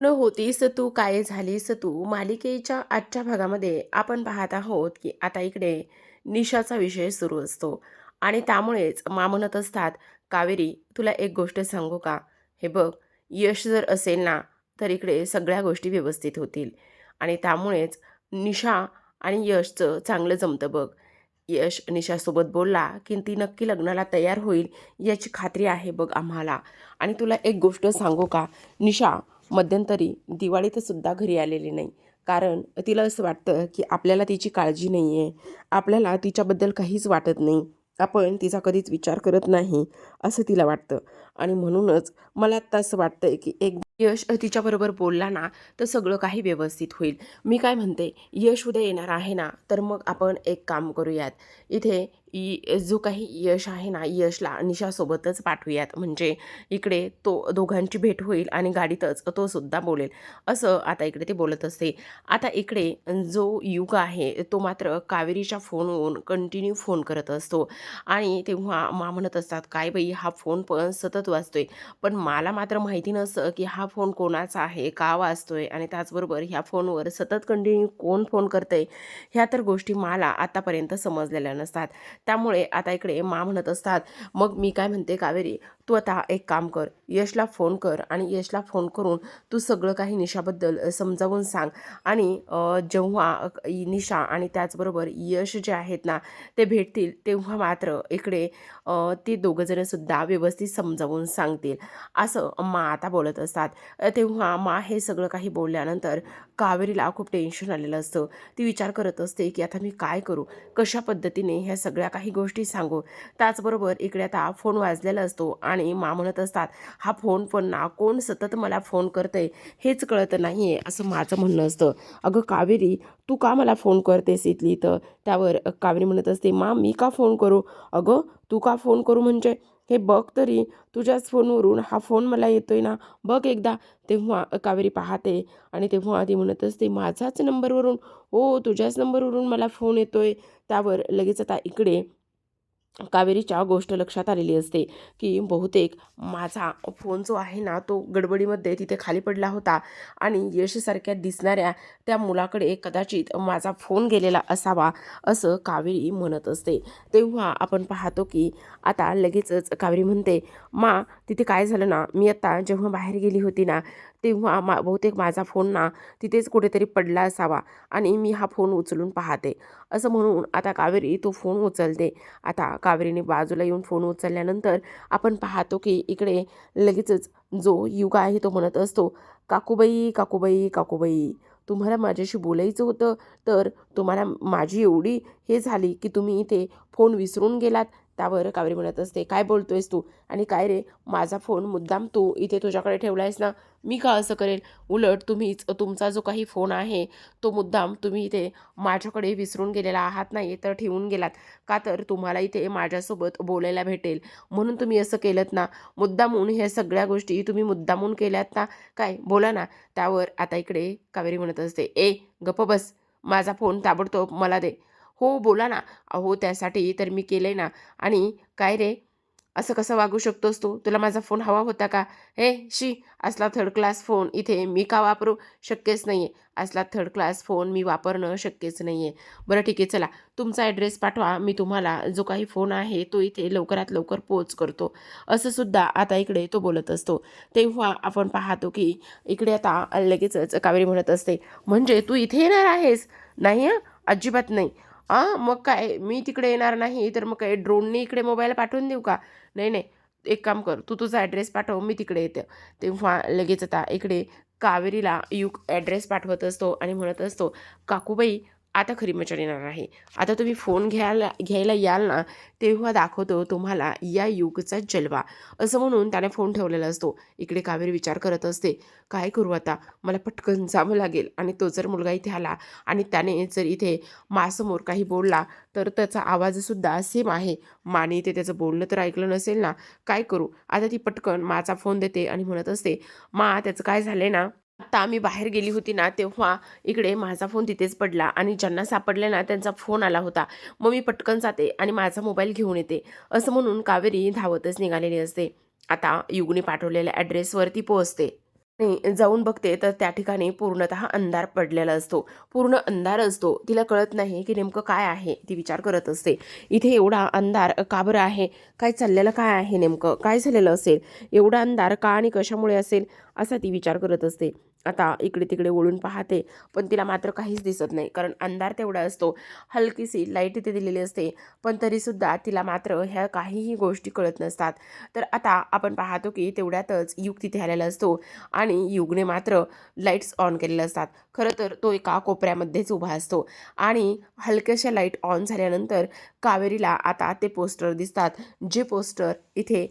न होतीस तू काय झालीस तू मालिकेच्या आजच्या भागामध्ये आपण पाहत आहोत की आता इकडे निशाचा विषय सुरू असतो. आणि त्यामुळेच मा म्हणत असतात. कावेरी तुला एक गोष्ट सांगू का? हे बघ यश जर असेल ना तर इकडे सगळ्या गोष्टी व्यवस्थित होतील. आणि त्यामुळेच निशा आणि यशचं चांगलं जमतं बघ. यश निशासोबत बोलला की ती नक्की लग्नाला तयार होईल याची खात्री आहे बघ आम्हाला. आणि तुला एक गोष्ट सांगू का? निशा मध्यंतरी दिवाळीत सुद्धा घरी आलेली नाही. कारण तिला असं वाटतं की आपल्याला तिची काळजी नाही आहे आपल्याला तिच्याबद्दल काहीच वाटत नाही. आपण तिचा कधीच विचार करत नाही असं तिला वाटतं. आणि म्हणूनच मला आत्ता असं वाटतंय की एक यश तिच्याबरोबर बोलला ना तर सगळं काही व्यवस्थित होईल. मी काय म्हणते यश उद्या येणार आहे ना तर मग आपण एक काम करूयात. इथे जो काही यश आहे ना यशला निशासोबतच पाठवूयात. म्हणजे इकडे तो दोघांची भेट होईल आणि गाडीतच तो सुद्धा बोलेल. असं आता इकडे ते बोलत असते. आता इकडे जो युग आहे तो मात्र कावेरीच्या फोनवरून कंटिन्यू फोन करत असतो. आणि तेव्हा मा म्हणत असतात काय बाई हा फोन पण सतत वाजतोय पण मला मात्र माहिती नसतं की हा फोन कोणाचा आहे का वाजतोय आणि त्याचबरोबर ह्या फोनवर सतत कंटिन्यू कोण फोन करतंय ह्या तर गोष्टी मला आतापर्यंत समजलेल्या नसतात. त्यामुळे आता इकडे मा म्हणत असतात मग मी काय म्हणते कावेरी तू आता एक काम कर यशला फोन कर आणि यशला फोन करून तू सगळं काही निशाबद्दल समजावून सांग आणि जेव्हा निशा आणि त्याचबरोबर यश जे आहेत ना ते भेटतील तेव्हा मात्र इकडे ते दोघंजणंसुद्धा व्यवस्थित समजावून सांगतील. असं मा आता बोलत असतात. तेव्हा मा हे सगळं काही बोलल्यानंतर कावेरीला खूप टेन्शन आलेलं असतं. ती विचार करत असते की आता मी काय करू? कशा पद्धतीने ह्या सगळ्या काही गोष्टी सांगू? त्याचबरोबर इकडे आता फोन वाजलेला असतो आणि मा म्हणत असतात हा फोन पण ना कोण सतत मला फोन करते हेच कळत नाही आहे असं माझं म्हणणं असतं. अगं कावेरी तू का मला फोन करतेस इथली तर त्यावर कावेरी म्हणत असते मा मी का फोन करू? अगं तू का फोन करू म्हणजे? हे बघ तरी तुझ्याच फोनवरून हा फोन मला येतोय ना बघ एकदा. तेव्हा कावेरी पाहते आणि तेव्हा ती म्हणत असते माझाच नंबरवरून हो तुझ्याच नंबरवरून मला फोन येतोय. त्यावर लगेच आता इकडे कावेरीच्या गोष्ट लक्षात आलेली असते की बहुतेक माझा फोन जो आहे ना तो गडबडीमध्ये तिथे खाली पडला होता आणि यशसारख्या दिसणाऱ्या त्या मुलाकडे कदाचित माझा फोन गेलेला असावा असं कावेरी म्हणत असते. तेव्हा आपण पाहतो की आता लगेचच कावेरी म्हणते मा तिथे काय झालं ना? मी आत्ता जेव्हा बाहेर गेली होती ना तेव्हा मा बहुतेक माझा फोन ना तिथेच कुठेतरी पडला असावा आणि मी हा फोन उचलून पाहते. असं म्हणून आता कावेरी तो फोन उचलते. आता कावेरीने बाजूला येऊन फोन उचलल्यानंतर आपण पाहतो की इकडे लगेचच जो युगा आहे तो म्हणत असतो काकूबाई काकूबाई काकूबाई तुम्हाला माझ्याशी बोलायचं होतं तर तुम्हाला माझी एवढी हे झाली की तुम्ही इथे फोन विसरून गेलात. त्यावर कावेरी म्हणत असते काय बोलतोयस तू? आणि काय रे माझा फोन मुद्दाम तू इथे तुझ्याकडे ठेवला आहेस ना मी का असं करेल उलट तुम्हीच तुमचा जो काही फोन आहे तो मुद्दाम तुम्ही इथे माझ्याकडे विसरून गेलेला आहात नाही तर ठेवून गेलात. का तर तुम्हाला इथे माझ्यासोबत बोलायला भेटेल. म्हणून तुम्ही असं केलं ना? मुद्दामून ह्या सगळ्या गोष्टी तुम्ही मुद्दामून केल्यात ना? काय? बोला ना. त्यावर आता इकडे कावेरी म्हणत असते ए गप्प बस. माझा फोन ताबडतोब मला दे. हो बोला ना. अहो त्यासाठी तर मी केलं आहे ना. आणि काय रे? असं कसं वागू शकतोस तू? तुला माझा फोन हवा होता का? हे शी असला थर्ड क्लास फोन इथे मी का वापरू? शक्यच नाही आहे असला थर्ड क्लास फोन मी वापरणं शक्यच नाही आहे बरं ठीक आहे चला. तुमचा ॲड्रेस पाठवा. मी तुम्हाला जो काही फोन आहे तो इथे लवकरात लवकर पोच करतो. असं सुद्धा आता इकडे तो बोलत असतो. तेव्हा आपण पाहतो की इकडे आता लगेचच कावेरी म्हणत असते म्हणजे तू इथे येणार आहेस? नाही हां अजिबात नाही. हां मग काय? मी तिकडे येणार नाही तर मग काय? ड्रोनने इकडे मोबाईल पाठवून देऊ का? नाही नाही. एक काम कर तू तुझा ॲड्रेस पाठव मी तिकडे येते. तेव्हा लगेच आता इकडे कावेरीला युग ॲड्रेस पाठवत असतो आणि म्हणत असतो काकूबाई आता खरी मजा येणार आहे. आता तुम्ही फोन घ्यायला घ्यायला याल ना तेव्हा दाखवतो तुम्हाला या युगचा जलवा. असं म्हणून त्याने फोन ठेवलेला असतो. इकडे कावेरी विचार करत असते. काय करू आता? मला पटकन जावं लागेल. आणि तो जर मुलगा इथे आला आणि त्याने जर इथे मासमोर काही बोलला तर त्याचा आवाजसुद्धा सेम आहे. माने ते त्याचं बोलणं तर ऐकलं नसेल ना? काय करू? आता ती पटकन माचा फोन देते. आणि म्हणत असते मा त्याचं काय झालं ना? आता मी बाहेर गेली होती ना तेव्हा इकडे माझा फोन तिथेच पडला आणि ज्यांना सापडले ना त्यांचा फोन आला होता. मग मी पटकन जाते आणि माझा मोबाईल घेऊन येते. असं म्हणून कावेरी धावतच निघालेली असते. आता युगने पाठवलेल्या ॲड्रेसवरती पोहोचते. आणि जाऊन बघते तर त्या ठिकाणी पूर्णतः अंधार पडलेला असतो. पूर्ण अंधार असतो. तिला कळत नाही की नेमकं काय आहे ती विचार करत असते. इथे एवढा अंधार का बरं आहे? काय चाललेलं काय आहे नेमकं? काय झालेलं असेल? एवढा अंधार का आणि कशामुळे असेल? असा ती विचार करत असते. आता इकडे तिकडे वळून पाहते पण तिला मात्र काहीच दिसत नाही कारण अंधार तेवढा असतो. हलकीशी लाइट इथे दिलेली असते पण तरीसुद्धा तिला मात्र ह्या काहीही गोष्टी कळत नसतात. तर आता आपण पाहतो की तेवढ्यातच युग तिथे आलेला असतो आणि युगने मात्र लाईट्स ऑन केलेले असतात. खरं तर तो एका कोपऱ्यामध्येच उभा असतो आणि हलक्याशा लाइट ऑन झाल्यानंतर कावेरीला आता ते पोस्टर दिसतात जे पोस्टर इथे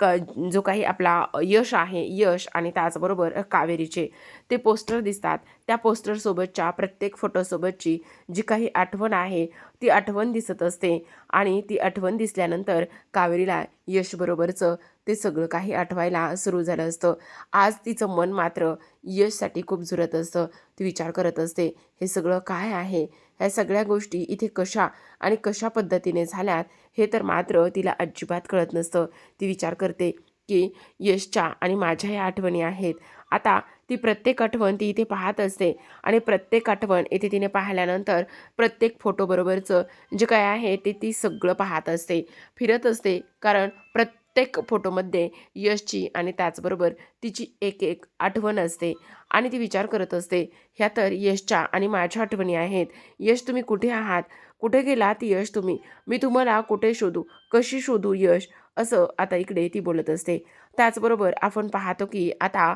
क जो काही आपला यश आहे यश आणि त्याचबरोबर कावेरीचे ते पोस्टर दिसतात. त्या पोस्टरसोबतच्या प्रत्येक फोटोसोबतची जी काही आठवण आहे ती आठवण दिसत असते आणि ती आठवण दिसल्यानंतर कावेरीला यशबरोबरचं ते सगळं काही आठवायला सुरू झालं असतं. आज तिचं मन मात्र यशसाठी खूप झुरत असतं. ती विचार करत असते हे सगळं काय आहे? ह्या सगळ्या गोष्टी इथे कशा आणि कशा पद्धतीने झाल्यात? हे तर मात्र तिला अजिबात कळत नसतं. ती विचार करते की यशच्या आणि माझ्या ह्या आठवणी आहेत. आता ती प्रत्येक आठवण ती इथे पाहत असते आणि प्रत्येक आठवण इथे तिने पाहिल्यानंतर प्रत्येक फोटोबरोबरचं जे काय आहे ते ती सगळं पाहत असते फिरत असते. कारण प्रत्येक फोटोमध्ये यशची आणि त्याचबरोबर तिची एक एक आठवण असते आणि ती विचार करत असते ह्या तर यशच्या आणि माझ्या आठवणी आहेत. यश तुम्ही कुठे आहात? कुठे गेलात यश तुम्ही? मी तुम्हाला कुठे शोधू? कशी शोधू यश? असं आता इकडे ती बोलत असते. त्याचबरोबर आपण पाहतो की आता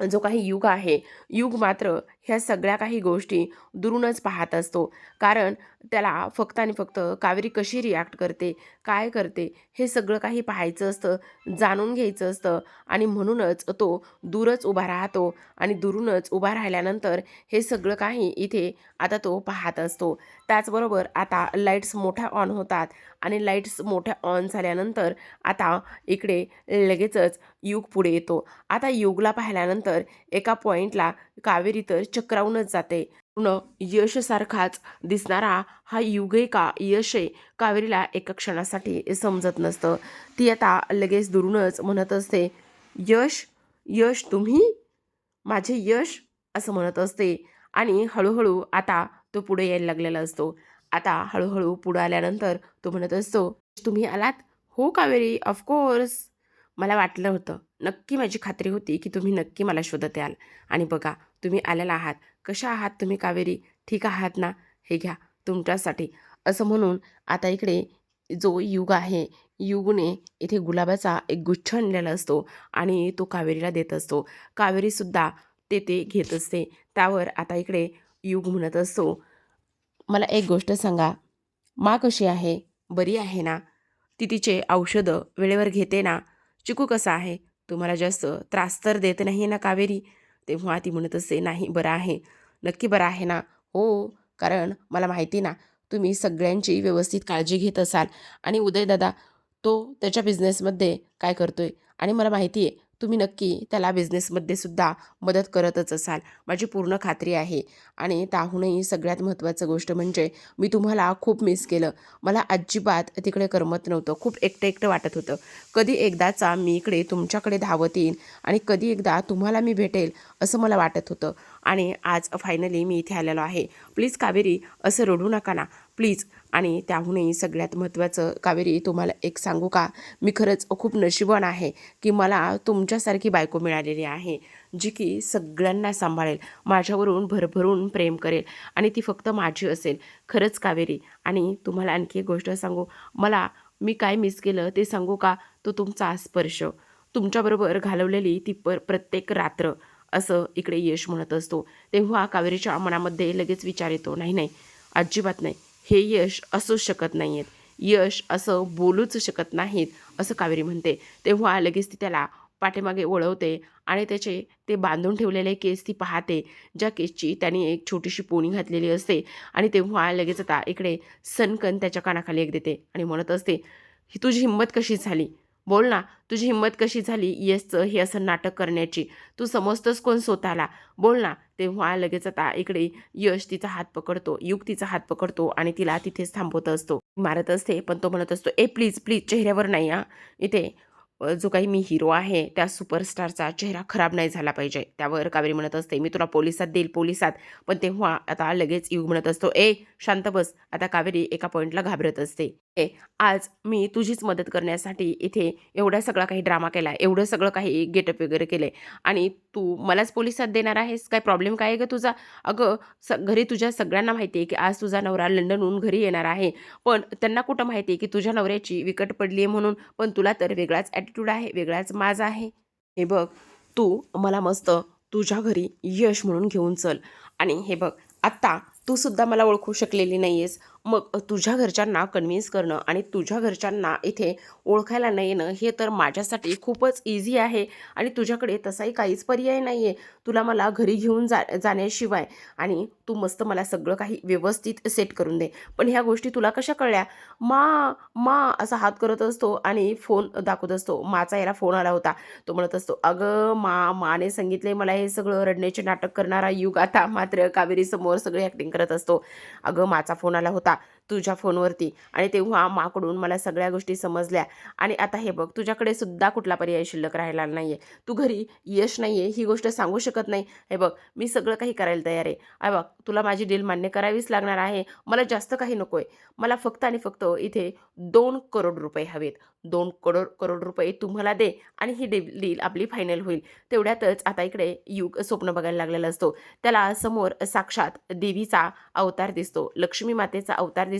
जो काही युग आहे युग मात्र ह्या सगळ्या काही गोष्टी दुरूनच पाहत असतो. कारण त्याला फक्त आणि फक्त कावेरी कशी रिॲक्ट करते काय करते हे सगळं काही पाहायचं असतं जाणून घ्यायचं असतं आणि म्हणूनच तो दूरच उभा राहतो आणि दुरूनच उभा राहिल्यानंतर हे सगळं काही इथे आता तो पाहत असतो. त्याचबरोबर आता लाईट्स मोठ्या ऑन होतात आणि लाईट्स मोठ्या ऑन झाल्यानंतर आता इकडे लगेचच युग पुढे येतो. आता युगला पाहिल्यानंतर एका पॉईंटला कावेरी तर चक्रावूनच जाते. पूर्ण यशसारखाच दिसणारा हा युगे का यश आहे कावेरीला एका क्षणासाठी समजत नसतं. ती आता लगेच दुरूनच म्हणत असते यश यश तुम्ही? माझे यश? असं म्हणत असते. आणि हळूहळू आता तो पुढे यायला लागलेला असतो. आता हळूहळू पुढे आल्यानंतर तो म्हणत असतो तुम्ही आलात? हो कावेरी ऑफकोर्स मला वाटलं होतं. नक्की माझी खात्री होती की तुम्ही नक्की मला शोधत याल. आणि बघा तुम्ही आलेला आहात. कशा आहात तुम्ही कावेरी? ठीक आहात ना? हे घ्या तुमच्यासाठी. असं म्हणून आता इकडे जो युग आहे युगने इथे गुलाबाचा एक गुच्छ आणलेला असतो आणि तो कावेरीला देत असतो. कावेरीसुद्धा ते ते घेत असते. त्यावर आता इकडे युग म्हणत असतो. मला एक गोष्ट सांगा. मा कशी आहे? बरी आहे ना? ती तिचे औषधं वेळेवर घेते ना? चिकू कसा आहे? तुम्हाला जास्त त्रास तर देत नाही ना कावेरी? तेव्हा ती म्हणत असते नाही बरं आहे. नक्की बरं आहे ना? हो कारण मला माहिती ना तुम्ही सगळ्यांची व्यवस्थित काळजी घेत असाल. आणि उदयदादा तो त्याच्या बिझनेसमध्ये काय करतो आहे आणि मला माहिती आहे तुम्ही नक्की त्याला बिझनेसमध्ये सुद्धा मदत करतच असाल. माझी पूर्ण खात्री आहे. आणि त्याहूनही सगळ्यात महत्त्वाचं गोष्ट म्हणजे मी तुम्हाला खूप मिस केलं. मला अजिबात तिकडे करमत नव्हतं. खूप एकटं एकटं वाटत होतं. कधी एकदाचा मी इकडे तुमच्याकडे धावत येईन आणि कधी एकदा तुम्हाला मी भेटेल असं मला वाटत होतं. आणि आज फायनली मी इथे आलेलो आहे. प्लीज कावेरी असं रडू नका ना. प्लीज आणि त्याहूनही सगळ्यात महत्त्वाचं कावेरी तुम्हाला एक सांगू का? मी खरंच खूप नशिबवान आहे की मला तुमच्यासारखी बायको मिळालेली आहे जी की सगळ्यांना सांभाळेल माझ्यावरून भरभरून प्रेम करेल आणि ती फक्त माझी असेल. खरंच कावेरी. आणि तुम्हाला आणखी एक गोष्ट सांगू. मला मी काय मिस केलं ते सांगू का? तो तुमचा स्पर्श. तुमच्याबरोबर घालवलेली ती पर प्रत्येक रात्र. असं इकडे यश म्हणत असतो. तेव्हा कावेरीच्या मनामध्ये लगेच विचार येतो नाही नाही अजिबात नाही. हे यश असूच शकत नाही आहेत यश असं बोलूच शकत नाहीत असं कावेरी म्हणते. तेव्हा लगेच ती त्याला पाठीमागे वळवते आणि त्याचे ते बांधून ठेवलेले केस ती पाहते ज्या केसची त्याने एक छोटीशी पोणी घातलेली असते आणि तेव्हा लगेच आता इकडे सनकन त्याच्या कानाखाली एक देते आणि म्हणत असते ही तुझी हिंमत कशी झाली? बोल ना तुझी हिंमत कशी झाली येसचं हे असं नाटक करण्याची? तू समजतोस कोण स्वतःला? बोल ना. तेव्हा लगेच आता इकडे यश तिचा हात पकडतो युग तिचा हात पकडतो आणि तिला तिथेच थांबवत असतो. मारत असते पण तो म्हणत असतो ए प्लीज प्लीज चेहऱ्यावर नाही हा. इथे जो काही मी हिरो आहे त्या सुपरस्टारचा चेहरा खराब नाही झाला पाहिजे. त्यावर कावेरी म्हणत असते मी तुला पोलिसात देईल पोलिसात. पण तेव्हा आता लगेच युग म्हणत असतो ए शांत बस. आता कावेरी एका पॉईंटला घाबरत असते. आज मी तुझीच मदत करण्यासाठी इथे एवढा सगळा काही ड्रामा केला एवढं सगळं काही गेटअप वगैरे केलं आणि तू मलाच पोलिसात देणार आहेस? काय प्रॉब्लेम काय आहे का तुझा? अगं स घरी तुझ्या सगळ्यांना माहिती आहे की आज तुझा नवरा लंडनहून घरी येणार आहे. पण त्यांना कुठं माहिती आहे की तुझ्या नवऱ्याची विकट पडली आहे म्हणून? पण तुला तर वेगळाच ॲटिट्यूड आहे वेगळाच माज आहे. हे बघ तू मला मस्त तुझ्या घरी यश म्हणून घेऊन चल. आणि हे बघ आत्ता तू सुद्धा मला ओळखू शकलेली नाही आहेस मग तुझ्या घरच्यांना कन्व्हिन्स करणं आणि तुझ्या घरच्यांना इथे ओळखायला नाही येणं हे तर माझ्यासाठी खूपच इझी आहे आणि तुझ्याकडे तसाही काहीच पर्याय नाही आहे तुला मला घरी घेऊन जा जाण्याशिवाय आणि तू मस्त मला सगळं काही व्यवस्थित सेट करून दे. पण ह्या गोष्टी तुला कशा कळल्या? मा मा असा हात करत असतो आणि फोन दाखवत असतो. माचा याला फोन आला होता. तो म्हणत असतो अगं मा माने सांगितले मला हे सगळं रडण्याचे नाटक करणारा युग आता. मात्र कावेरीसमोर सगळे ॲक्टिंग करत असतो. अगं माचा फोन आला होता. 있다. तुझ्या फोनवरती. आणि तेव्हा माकडून मला सगळ्या गोष्टी समजल्या. आणि आता हे बघ तुझ्याकडे सुद्धा कुठला पर्याय शिल्लक राहिला नाही आहे तू घरी यश नाही आहे ही गोष्ट सांगू शकत नाही. हे बघ मी सगळं काही करायला तयार आहे. अय बघ तुला माझी डील मान्य करावीच लागणार आहे. मला जास्त काही नको आहे मला फक्त आणि फक्त इथे दोन करोड रुपये हवेत. दोन करोड करोड रुपये तुम्हाला दे आणि ही डील डील आपली फायनल होईल. तेवढ्यातच आता इकडे युग स्वप्न बघायला लागलेला असतो. त्याला समोर साक्षात देवीचा अवतार दिसतो. लक्ष्मी मातेचा अवतार दिसतो.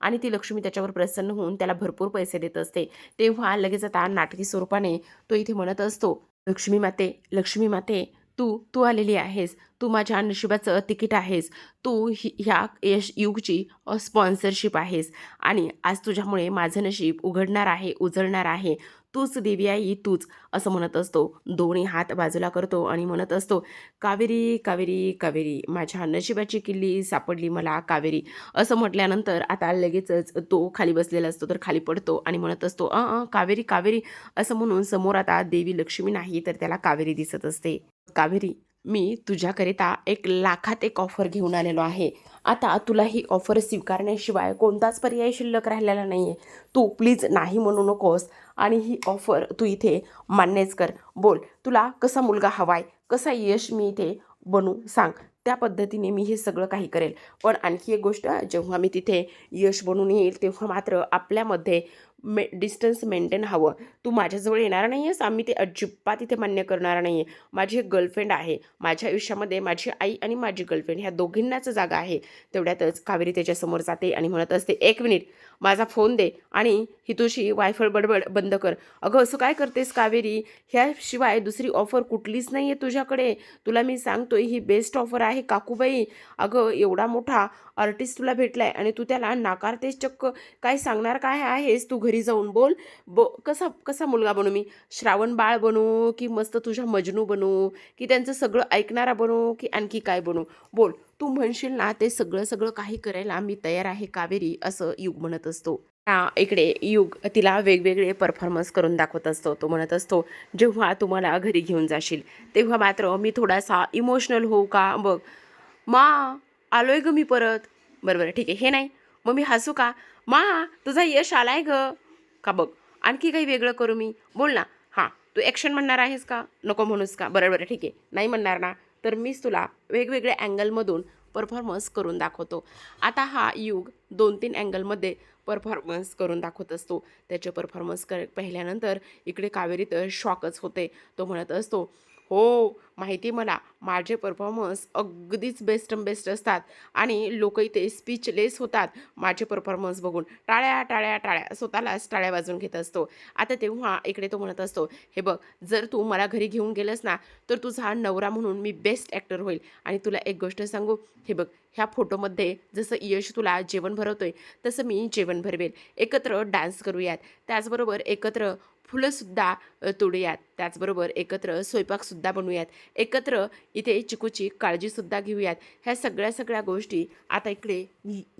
आणि ती लक्ष्मी त्याच्यावर प्रसन्न होऊन त्याला भरपूर पैसे देत असते. तेव्हा लगेच आता नाटकी स्वरूपाने तो इथे म्हणत असतो लक्ष्मी माते लक्ष्मी माते तू तू आलेली आहेस. तू माझ्या नशिबाचं तिकीट आहेस. तू ही ह्या यश युगची स्पॉन्सरशिप आहेस. आणि आज तुझ्यामुळे माझं नशीब उघडणार आहे उजळणार आहे. तूच देवी आई तूच असं म्हणत असतो. दोन्ही हात बाजूला करतो आणि म्हणत असतो कावेरी कावेरी कावेरी माझ्या नशिबाची किल्ली सापडली मला कावेरी. असं म्हटल्यानंतर आता लगेचच तो खाली बसलेला असतो तर खाली पडतो आणि म्हणत असतो अ कावेरी कावेरी. असं म्हणून समोर आता देवी लक्ष्मी नाही तर त्याला कावेरी दिसत असते. कावेरी मी तुझ्याकरिता एक लाखात एक ऑफर घेऊन आलेलो आहे. आता तुला ही ऑफर स्वीकारण्याशिवाय कोणताच पर्याय शिल्लक राहिलेला नाही आहे तू प्लीज नाही म्हणू नकोस. आणि ही ऑफर तू इथे मान्यच कर. बोल तुला कसा मुलगा हवाय कसा यश मी इथे बनू सांग. त्या पद्धतीने मी हे सगळं काही करेल. पण आणखी एक गोष्ट जेव्हा मी तिथे यश बनून येईल तेव्हा मात्र आपल्यामध्ये मे डिस्टन्स मेंटेन हवं. तू माझ्याजवळ येणार नाही आहेस आम्ही ते अजिबात इथे मान्य करणार नाही आहे माझी एक गर्लफ्रेंड आहे. माझ्या आयुष्यामध्ये माझी आई आणि माझी गर्लफ्रेंड ह्या दोघींनाच जागा आहे. तेवढ्यातच कावेरी त्याच्यासमोर जाते आणि म्हणत असते एक मिनिट माझा फोन दे आणि ही तुझी वायफळ बडबड बंद कर. अगं असं काय करतेस कावेरी? ह्याशिवाय दुसरी ऑफर कुठलीच नाही आहे तुझ्याकडे. तुला मी सांगतोय ही बेस्ट ऑफर आहे काकूबाई. अगं एवढा मोठा आर्टिस्ट तुला भेटला आहे आणि तू त्याला नाकारतेस चक्क. काय सांगणार काय आहेस? तू घरी जाऊन बोल. बो कसा कसा मुलगा बनू मी? श्रावण बाळ बनू की मस्त तुझ्या मजनू बनू? की त्यांचं सगळं ऐकणारा बनू की आणखी काय बनू? बोल. तू म्हणशील ना ते सगळं सगळं काही करायला मी तयार आहे कावेरी असं युग म्हणत असतो. इकडे युग तिला वेगवेगळे परफॉर्मन्स करून दाखवत असतो तो म्हणत असतो जेव्हा तुम्हाला घरी घेऊन जाशील तेव्हा मात्र मी थोडासा इमोशनल होऊ का? बघ. मा आलोय ग मी परत. बरं बरं ठीक आहे. हे नाही. मग मी हसू का? मा तुझा यश आलाय ग. का बघ. आणखी काही वेगळं करू मी. बोल ना. हां तू ॲक्शन म्हणणार आहेस का? नको म्हणूस का? बरं बरं ठीक आहे. नाही म्हणणार ना. तर मीच तुला वेगवेगळ्या अँगलमधून परफॉर्मन्स करून दाखवतो. आता हा युग दोन तीन अँगलमध्ये परफॉर्मन्स करून दाखवत असतो. त्याचे परफॉर्मन्स कर पाहिल्यानंतर इकडे कावेरी तर शॉकच होते. तो म्हणत असतो हो माहिती मला. माझे परफॉर्मन्स अगदीच बेस्ट बेस्ट असतात आणि लोक इथे स्पीचलेस होतात माझे परफॉर्मन्स बघून. टाळ्या टाळ्या टाळ्या. स्वतःलाच टाळ्या वाजून घेत असतो. आता तेव्हा इकडे तो म्हणत असतो हे बघ जर तू मला घरी घेऊन गेलंस ना तर तुझा नवरा म्हणून मी बेस्ट ॲक्टर होईल. आणि तुला एक गोष्ट सांगू हे बघ ह्या फोटोमध्ये जसं यश तुला जेवण भरवतोय तसं मी जेवण भरवेल एकत्र डान्स करूयात. त्याचबरोबर एकत्र फुलंसुद्धा तोडूयात. त्याचबरोबर एकत्र स्वयंपाकसुद्धा बनवूयात. एकत्र इथे चिकूची काळजीसुद्धा घेऊयात. ह्या सगळ्या सगळ्या गोष्टी आता इकडे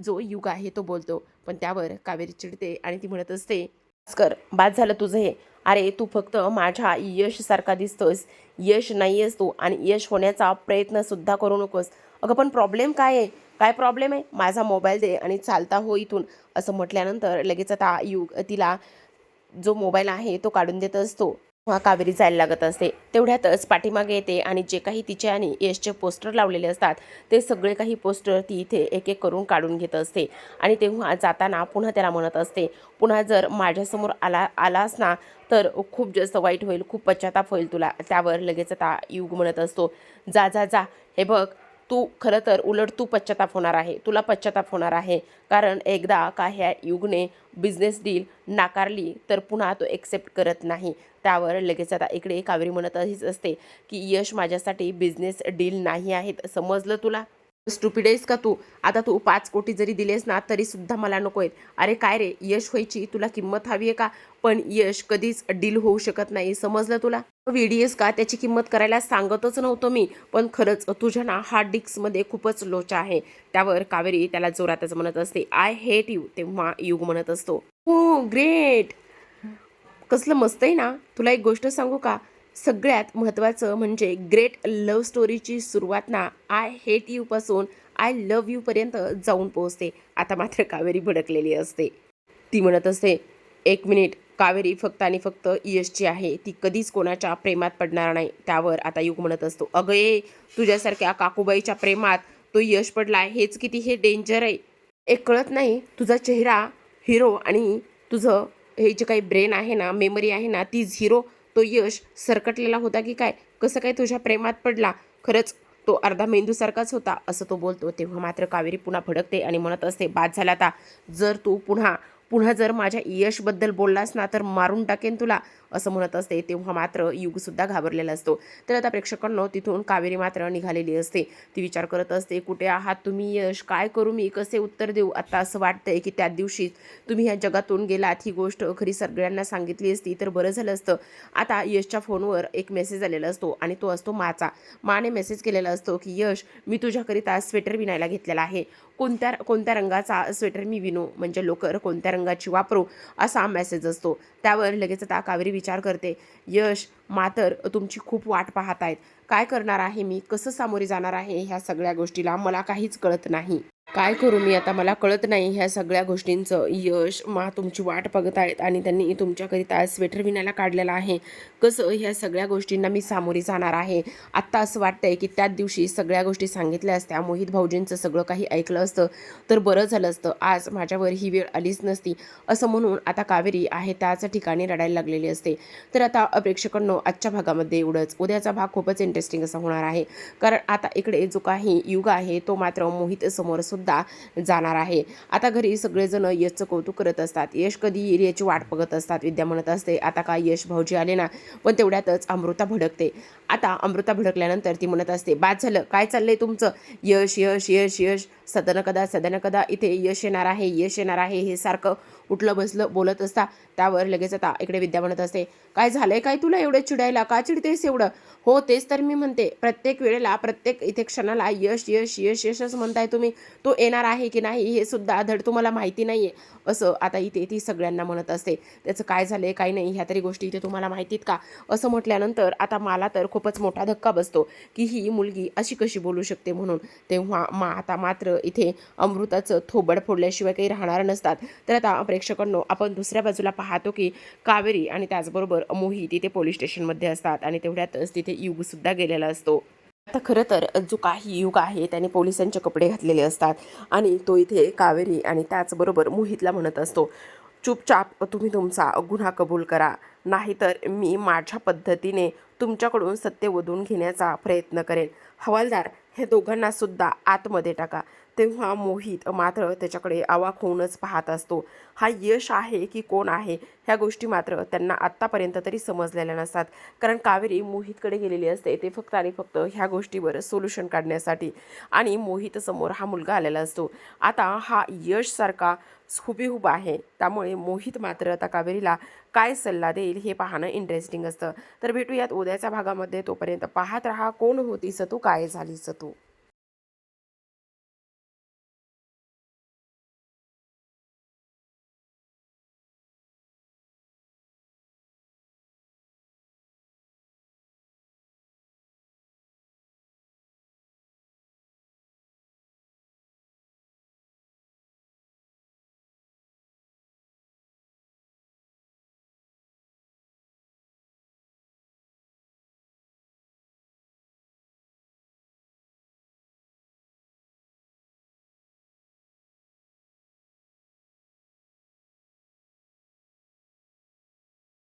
जो युग आहे तो बोलतो. पण त्यावर कावेरी चिडते आणि ती म्हणत असते कर बाद झालं तुझं हे. अरे तू फक्त माझ्या यशसारखा दिसतोस. यश नाही आहेस तू आणि यश होण्याचा प्रयत्नसुद्धा करू नकोस. अगं पण प्रॉब्लेम काय आहे? काय प्रॉब्लेम आहे? माझा मोबाईल दे आणि चालता हो इथून. असं म्हटल्यानंतर लगेच आता युग तिला जो मोबाईल आहे तो काढून देत असतो. तेव्हा कावेरी जायला लागत असते. तेवढ्यातच पाठीमागे येते आणि जे काही तिचे आणि यशचे पोस्टर लावलेले असतात ते सगळे काही पोस्टर ती इथे एक एक करून काढून घेत असते. आणि तेव्हा जाताना पुन्हा त्याला म्हणत असते पुन्हा जर माझ्यासमोर आला आलास ना तर खूप जास्त वाईट होईल खूप पश्चाताप होईल तुला. त्यावर लगेच आता युग म्हणत असतो जा जा जा. हे बघ तू खरं तर उलट तू पश्चाताप होणार आहे. तुला पश्चाताप होणार आहे. कारण एकदा का ह्या युगने बिझनेस डील नाकारली तर पुन्हा तो एक्सेप्ट करत नाही. त्यावर लगेच आता इकडे कावेरी म्हणत अशीच असते की यश माझ्यासाठी बिझनेस डील नाही आहेत. समजलं तुला? स्टुपिड आहेस का तू? आता तू पाच कोटी जरी दिलेस ना तरी सुद्धा मला नको आहेत. अरे काय रे यश व्हायची तुला किंमत हवी आहे का? पण यश कधीच डील होऊ शकत नाही. समजलं तुला? व्हिडीएस का? त्याची किंमत करायला सांगतच नव्हतो मी. पण खरंच तुझ्या ना हार्ड डिस्कमध्ये खूपच लोचा आहे. त्यावर कावेरी त्याला जोरातच म्हणत असते आय हेट यू तेव्हा युग म्हणत असतो. हो ग्रेट कसलं मस्त आहे ना? तुला एक गोष्ट सांगू का? सगळ्यात महत्त्वाचं म्हणजे ग्रेट लव्ह स्टोरीची सुरुवात ना आय हेट यूपासून आय लव्ह यूपर्यंत जाऊन पोहोचते. आता मात्र कावेरी भडकलेली असते. ती म्हणत असते एक मिनिट कावेरी फक्त आणि फक्त यशची आहे ती कधीच कोणाच्या प्रेमात पडणार नाही. त्यावर आता युग म्हणत असतो अगं ये तुझ्यासारख्या काकूबाईच्या प्रेमात तो यश पडला हेच किती हे डेंजर आहे. एक कळत नाही तुझा चेहरा हिरो आणि तुझं हे जे काही ब्रेन आहे ना मेमरी आहे ना ती झिरो तो यश सरकटलेला होता की काय? कसं काय तुझ्या प्रेमात पडला? खरंच तो अर्धा मेंदूसारखाच होता असं तो बोलतो. तेव्हा मात्र कावेरी पुन्हा भडकते आणि म्हणत असते बाद झाला आता. जर तू पुन्हा पुन्हा जर माझ्या यशबद्दल बोललास ना तर मारून टाकेन तुला. असं म्हणत असते तेव्हा मात्र युगसुद्धा घाबरलेला असतो. तर आता प्रेक्षकांनो तिथून कावेरी मात्र निघालेली असते. ती विचार करत असते कुठे आहात तुम्ही यश? काय करू मी? कसे उत्तर देऊ? आता असं वाटतंय की त्या दिवशी तुम्ही ह्या जगातून गेलात ही गोष्ट खरी सगळ्यांना सांगितली असती तर बरं झालं असतं. आता यशच्या फोनवर एक मेसेज आलेला असतो आणि तो असतो माचा. माने मेसेज केलेला असतो की यश मी तुझ्याकरिता स्वेटर विणायला घेतलेला आहे. कोणत्या कोणत्या रंगाचा स्वेटर मी विणू? म्हणजे लोकर कोणत्या रंगाची वापरू? असा मेसेज असतो. त्यावर लगेच आता कावेरी विचार करते. यश मातर तुमची खूप वाट पाहत आहेत काय करणार आहे मी? कसं सामोरे जाणार आहे ह्या सगळ्या गोष्टीला? मला काहीच कळत नाही. काय करू मी आता? मला कळत नाही ह्या सगळ्या गोष्टींचं. यश मा तुमची वाट बघत आहेत आणि त्यांनी तुमच्याकरिता स्वेटर विणायला काढलेलं आहे. कसं ह्या सगळ्या गोष्टींना मी सामोरी जाणार आहे? आत्ता असं वाटतंय की त्याच दिवशी सगळ्या गोष्टी सांगितल्या असत्या. मोहित भाऊजींचं सगळं काही ऐकलं असतं. तर बरं झालं असतं. आज माझ्यावर ही वेळ आलीच नसती. असं म्हणून आता कावेरी आहे त्याच ठिकाणी रडायला लागलेली असते. तर आता प्रेक्षकांनो आजच्या भागामध्ये एवढंच. उद्याचा भाग खूपच इंटरेस्टिंग असा होणार आहे. कारण आता इकडे जो काही युग आहे तो मात्र मोहित समोर सुद्धा जाणार आहे. आता घरी सगळेजण यशचं कौतुक करत असतात. यश कधी येईल याची वाट बघत असतात विद्या म्हणत असते आता काय यश भाऊजी आले ना? पण तेवढ्यातच अमृता भडकते. आता अमृता भडकल्यानंतर ती म्हणत असते बाद झालं काय चाललंय तुमचं? यश यश यश यश सदनकदा सदनकदा इथे यश येणार आहे यश येणार आहे हे सारखं उठलं बसलं बोलत असता. त्यावर लगेच आता इकडे विद्या म्हणत असते काय झालंय? काय तुला एवढं चिडायला? का चिडतेस एवढं? हो तेच तर मी म्हणते. प्रत्येक वेळेला प्रत्येक इथे क्षणाला यश यश यश यशच म्हणताय तुम्ही. तो येणार आहे की नाही हे सुद्धा धड तुम्हाला माहिती नाही आहे असं आता इथे ती सगळ्यांना म्हणत असते. त्याचं काय झालं आहे काय नाही ह्या तरी गोष्टी इथे तुम्हाला माहितीत का? असं म्हटल्यानंतर आता मला तर खूपच मोठा धक्का बसतो की ही मुलगी अशी कशी बोलू शकते म्हणून. तेव्हा मा आता मात्र इथे अमृताचं थोबड फोडल्याशिवाय काही राहणार नसतात. तर आता प्रेक्षकांनो आपण दुसऱ्या बाजूला पाहतो की कावेरी आणि त्याचबरोबर मोहित इथे पोलीस स्टेशनमध्ये असतात आणि तेवढ्यातच तिथे युगसुद्धा गेलेला असतो. आता खरं तर जो काही युग आहे त्याने पोलिसांचे कपडे घातलेले असतात आणि तो इथे कावेरी आणि त्याचबरोबर मोहितला म्हणत असतो चुपचाप तुम्ही तुमचा गुन्हा कबूल करा नाहीतर मी माझ्या पद्धतीने तुमच्याकडून सत्य वधून घेण्याचा प्रयत्न करेन. हवालदार हे दोघांना सुद्धा आतमध्ये टाका. तेव्हा मोहित मात्र त्याच्याकडे आवाक होऊनच पाहत असतो. हा यश आहे की कोण आहे? ह्या गोष्टी मात्र त्यांना आत्तापर्यंत तरी समजलेल्या नसतात. कारण कावेरी मोहितकडे गेलेली असते ते फक्त आणि फक्त ह्या गोष्टीवर सोल्युशन काढण्यासाठी आणि मोहित समोर हा मुलगा आलेला असतो. आता हा यशसारखा हुबेहूब आहे. त्यामुळे मोहित मात्र आता कावेरीला काय सल्ला देईल हे पाहणं इंटरेस्टिंग असतं. तर भेटूयात उद्याच्या भागामध्ये. तोपर्यंत पाहत राहा कोण होती सतू काय झाली सतू?